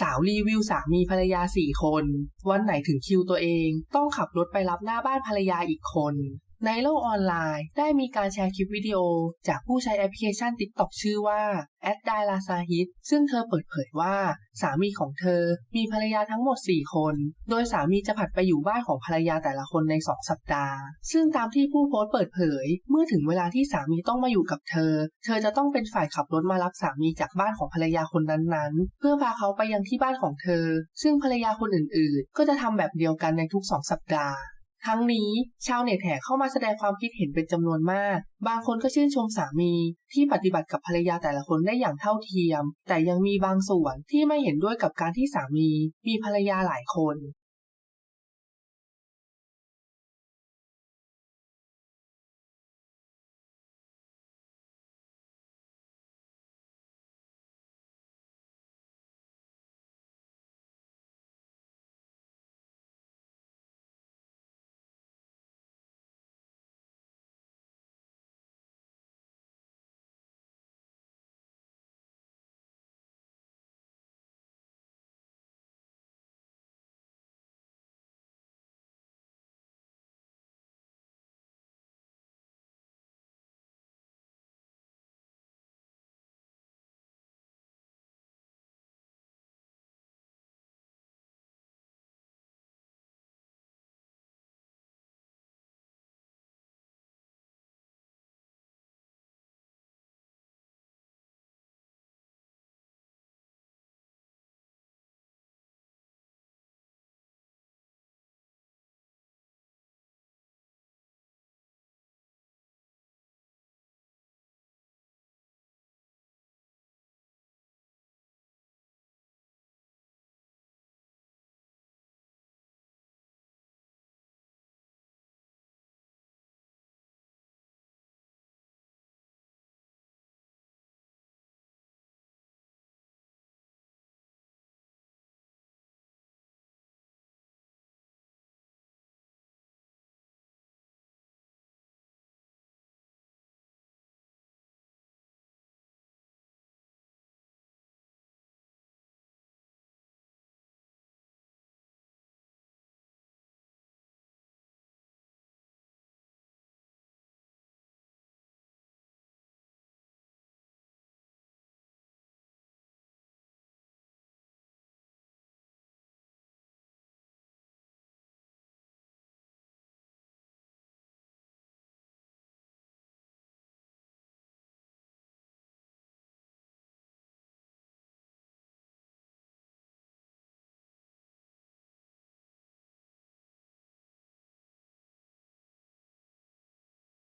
สาวรีวิวสามีภรรยาสี่คน วันไหนถึงคิวตัวเอง ต้องขับรถไปรับหน้าบ้านภรรยาอีกคน ในโลกออนไลน์ ได้มีการแชร์คลิปวิดีโอ จากผู้ใช้แอปพลิเคชัน TikTok ชื่อว่าแอดไดลาซาฮิตซึ่งเธอเปิดเผยว่า สามีของเธอมีภรรยาทั้งหมด 4 คน โดยสามีจะผัดไปอยู่บ้านของภรรยาแต่ละคนใน 2 สัปดาห์ ซึ่งตามที่ผู้โพสต์เปิดเผย เมื่อถึงเวลาที่สามีต้องมาอยู่กับเธอ เธอจะต้องเป็นฝ่ายขับรถมารับสามีจากบ้านของภรรยาคนนั้นๆ เพื่อพาเขาไปยังที่บ้านของเธอ ซึ่งภรรยาคนอื่นๆ ก็จะทำแบบเดียวกันในทุก 2 สัปดาห์ ทั้งนี้ชาวเน็ตแห่เข้ามาแสดงความคิดเห็นเป็นจำนวนมาก บางคนก็ชื่นชมสามี ที่ปฏิบัติกับภรรยาแต่ละคนได้อย่างเท่าเทียม แต่ยังมีบางส่วนที่ไม่เห็นด้วยกับการที่สามี มีภรรยาหลายคน